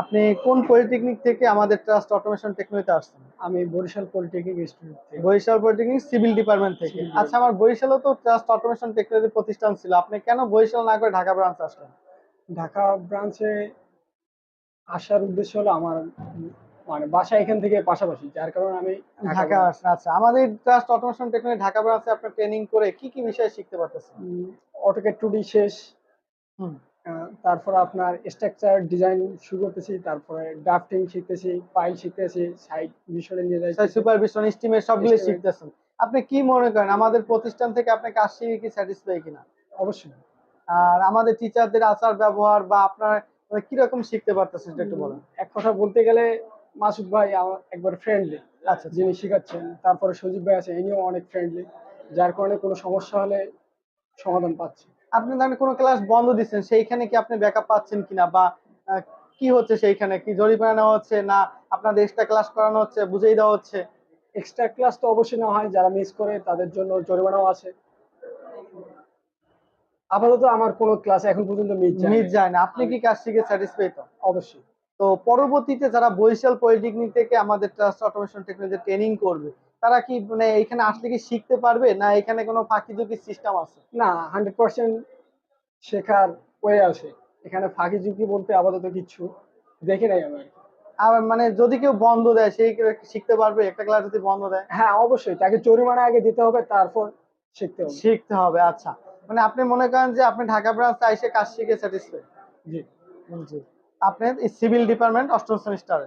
আপনি কোন পলিটেকনিক থেকে আমাদের ট্রাস্ট অটোমেশন টেকনোলজিতে আসছেন? আমি বরিশাল পলিটেকনিক থেকে। বরিশাল পলিটেকনিক সিভিল ডিপার্টমেন্ট থেকে। আচ্ছা আমার বরিশালও তো ট্রাস্ট অটোমেশন টেকনোলজি প্রতিষ্ঠান ছিল। আপনি কেন বরিশাল না করে ঢাকা ব্রাঞ্চ আসলেন? ঢাকা ব্রাঞ্চে আসার উদ্দেশ্য হলো আমার মানে বাসা এখান থেকে পাশাপাশি যার কারণে আমি ঢাকা আচ্ছা আমাদের ট্রাস্ট অটোমেশন টেকনোলজি ঢাকা ব্রাঞ্চে আপনি ট্রেনিং করে কি কি বিষয় শিখতে পারতেছেন? অটোকেট টুডি শেষ। হুম। তারপরে আপনার স্ট্রাকচার ডিজাইন শুরু করতেছি তারপরে ড্রাফটিং শিখতেছি ফাইল শিখতেছি সাইট ভিজুয়াল ইঞ্জিনিয়ারিং সুপারভিশন স্টিমের সবগুলো। শিখতেছেন। আপনি কি মনে করেন আমাদের প্রতিষ্ঠান থেকে আপনি কাজ শিখে কি স্যাটিসফাই কিনা? অবশ্যই। আর আমাদের টিচারদের আচার ব্যবহার বা আপনার মানে কীরকম শিখতে পারতেছেন সেটা একটু বলেন। এক কথা বলতে গেলে মাসুদ ভাই একবার ফ্রেন্ডলি আচ্ছা যিনি শেখাচ্ছেন তারপরে সজীব ভাই আছে ইনিও অনেক ফ্রেন্ডলি যার কারণে কোনো সমস্যা হলে সমাধান পাচ্ছি। আপনি ধরেন কোনো ক্লাস বন্ধ দিচ্ছেন সেইখানে কি আপনি ব্যাকআপ পাচ্ছেন কিনা বা কি হচ্ছে সেইখানে? কি জরিমানা নেওয়া হচ্ছে না আপনাদের এক্সট্রা ক্লাস করানো হচ্ছে বুঝিয়ে দেওয়া হচ্ছে? এক্সট্রা ক্লাস তো অবশ্যই নেওয়া হয় যারা মিস করে তাদের জন্য জরিমানাও আছে। আপাতত আমার কোনো ক্লাস এখন পর্যন্ত মিস মিস যায় না আপনি কি কাজ শিখে স্যাটিসফাই তো অবশ্যই। তো পরবর্তীতে যারা বরিশাল পলিটেকনিক থেকে আমাদের ট্রাস্ট অটোমেশন টেকনোলজি ট্রেনিং করবে তারা কি মানে এখানে আসলে কি শিখতে পারবে? না এখানে কোনো ফাঁকি ঝুঁকি সিস্টেম আছে? না হান্ড্রেড পার্সেন্ট শেখার ওয়ে আছে। এখানে ফাঁকি ঝুঁকি বলতে আপাতত কিছু দেখে নাই আমি আর মানে যদি কেউ বন্ধ দেয় সেই শিখতে পারবে? একটা ক্লাস যদি বন্ধ দেয়? হ্যাঁ অবশ্যই। তাকে জরিমানা আগে দিতে হবে তারপর শিখতে হবে। শিখতে হবে আচ্ছা। মানে আপনি মনে করেন যে আপনি ঢাকা ব্রাঞ্চে এসে কাজ শিখে স্যাটিসফাই জি জি। আপনার সিভিল ডিপার্টমেন্ট অষ্টম সেমিস্টারে